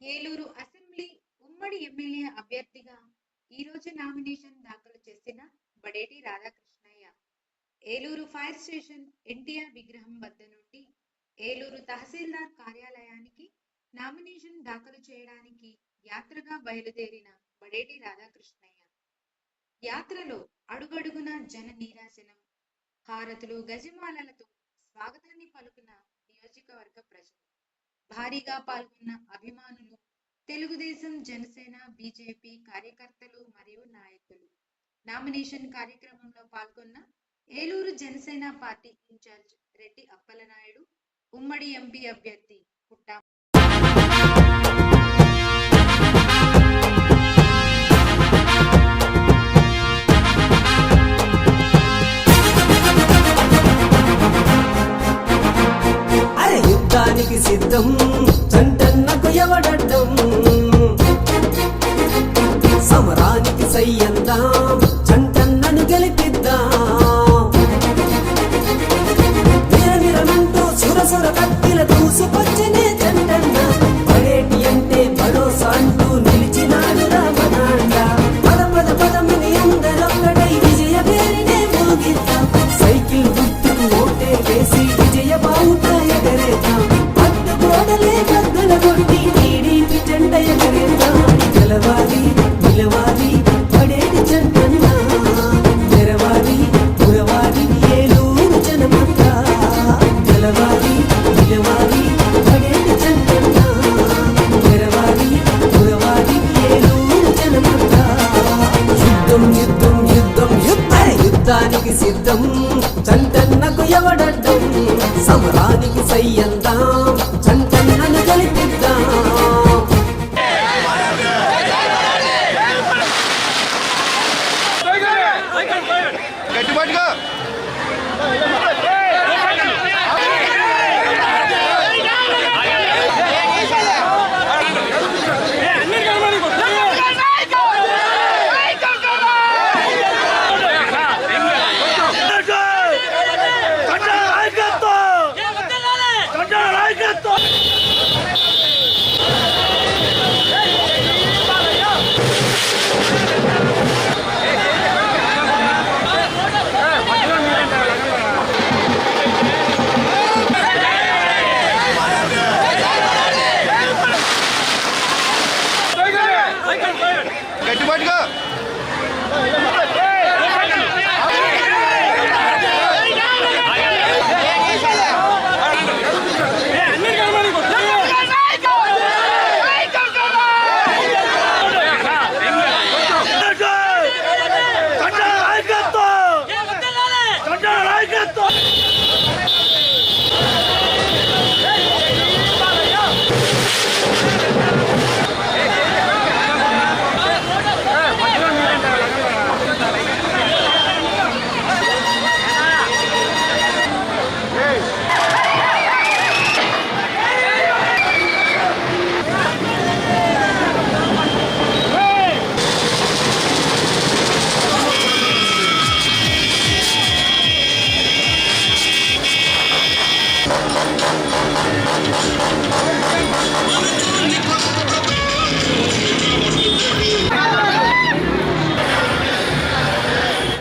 Eluru assembly ఉమ్మడి MLA అభ్యర్థిగా ఈరోజు నామినేషన్ దాఖలు చేసిన బడేటి రాధాకృష్ణయ్య. ఏలూరు ఫైర్ స్టేషన్ ఎన్టీఆర్ విగ్రహం వద్ద నుండి ఏలూరు తహసీల్దార్ కార్యాలయానికి నామినేషన్ దాఖలు చేయడానికి యాత్రగా బయలుదేరిన బడేటి రాధాకృష్ణయ్య. యాత్రలో అడుగడుగున జన నీరాశనం హారతులు గజమాలలతో స్వాగతాన్ని పలుకున నియోజకవర్గ ప్రజలు. భారీగా పాల్గొన్న అభిమానులు తెలుగుదేశం జనసేన బీజేపీ కార్యకర్తలు మరియు నాయకులు. నామినేషన్ కార్యక్రమంలో పాల్గొన్న ఏలూరు జనసేన పార్టీ ఇన్ఛార్జ్ రెడ్డి అప్పలనాయుడు ఉమ్మడి ఎంపీ అభ్యర్థి పుట్టా సిద్ధం. చంటన్నకు ఎవడడ్డం? సమరానికి సయ్యందాం. చంటన్నను గెలిపిద్దాం. నిరనిరమంటూ సురసుర కత్తిల దూసుకొచ్చినే చంటన్న. పడేటి అంటే భరోసా అంటూ నిలిచినాడు రామనాండ. పద పద పదమని అందరొక్కడై విజయ పేరునే మోగిద్దాం. సైకిల్ గుర్తుకు ఓటే వేసి విజయ బావుట ఎగరేద్దాం. యుద్ధానికి చంటన్నకు ఎవడడ్డం సమరానికి సయ్యందాం గట్టిపట్టుకో